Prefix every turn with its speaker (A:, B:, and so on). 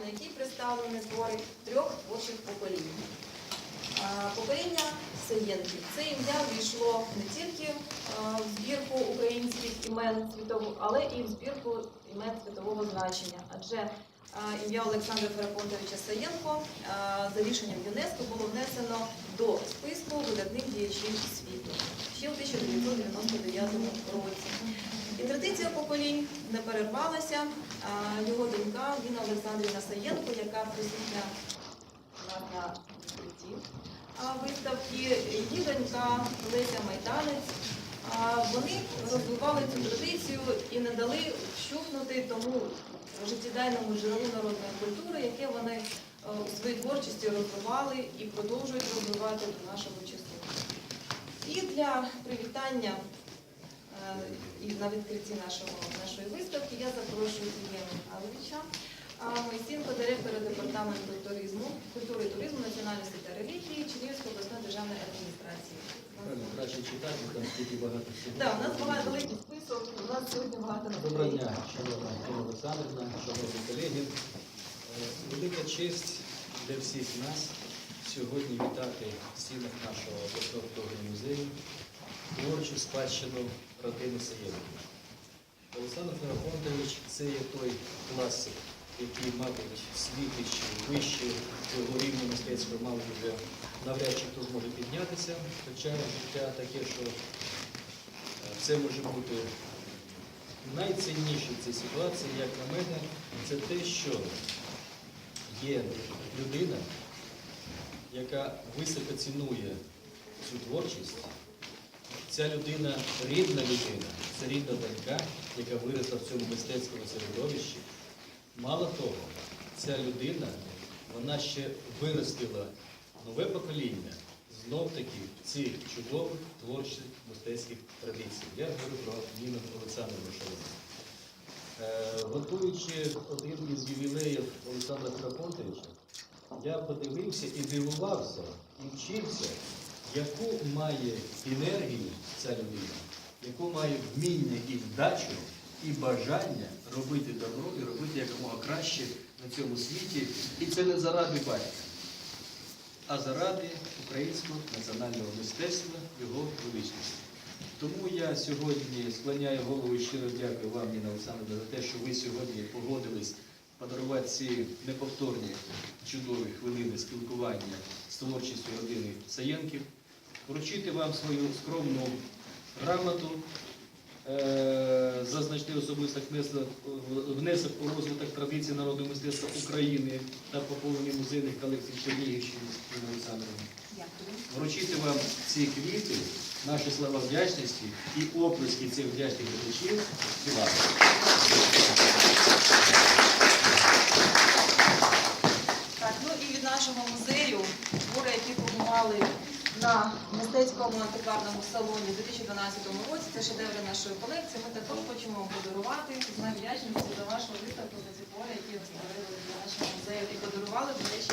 A: на якій представлені твори трьох творчих поколінь. Покоління Саєнків. Це ім'я ввійшло не тільки в збірку українських імен світового, але і в збірку імен світового значення. Адже ім'я Олександра Ферапонтовича Саєнко за рішенням ЮНЕСКО було внесено до списку видатних діячів світу ще в 1999 році. І традиція поколінь не перервалася. Його донька Ліна Олександрівна Саєнко, яка присутня на відкритті виставки, її донька Леся Майданець. Вони розвивали цю традицію і не дали вщухнути тому життєдайному джерелу народної культури, яке вони е, у своїй творчості розвивали і продовжують розвивати до нашого часу. І для привітання е, на відкритті нашого, нашої виставки я запрошую Євгена Михайловича а, Моїсенко, директора департаменту туризму, культури і туризму, національності та релігії Чернігівської обласної державної адміністрації.
B: Краще читати, там стільки багато всього.
A: Так, у нас багато великий список, у нас сьогодні багато
B: Доброго дня, шановна Тина Олександрівна, шановні колеги. Е, Велика честь для всіх нас сьогодні вітати в стінах нашого обласного музею творчу спадщину родини Саєнків. Олександр Ферапонтович це є той класик, який, мабуть, в світі чи вище цього рівня мистецтва, мабуть, вже навряд чи хто зможе піднятися. Хоча життя таке, що це може бути найцінніше в цій ситуації, як на мене, це те, що є людина, яка високо цінує цю творчість. Ця людина рідна людина, це рідна донька, яка виросла в цьому мистецькому середовищі. Мало того, ця людина, вона ще виростила нове покоління знов таки цих чудових творчих мистецьких традицій. Я говорю про Ніну Олександрівну Шалину. Е, Готуючи один із ювілеїв Олександра Ферапонтовича, я подивився і дивувався, і вчився, яку має енергію ця людина, яку має вміння і вдачу, і бажання робити добро і робити якомога краще на цьому світі. І це не заради батька, а заради українського національного мистецтва, його величності. Тому я сьогодні склоняю голову і щиро дякую вам, Ніна Олександровна, за те, що ви сьогодні погодились подарувати ці неповторні чудові хвилини спілкування з творчістю родини Саєнків, вручити вам свою скромну грамоту, е, за значний особистий внесок, у розвиток традицій народного мистецтва України та поповнення музейних колекцій Чернігівщини
A: Дякую.
B: вручити вам ці квіти, наші слова вдячності і оплески цих вдячних глядачів співати.
A: Так, ну і від нашого музею твори, які побували на мистецькому антикварному салоні у 2012 році, це шедеври нашої колекції. Ми також хочемо подарувати з вдячності за вашу виставку за ці твори, які ви створили для нашого музею і подарували, до речі,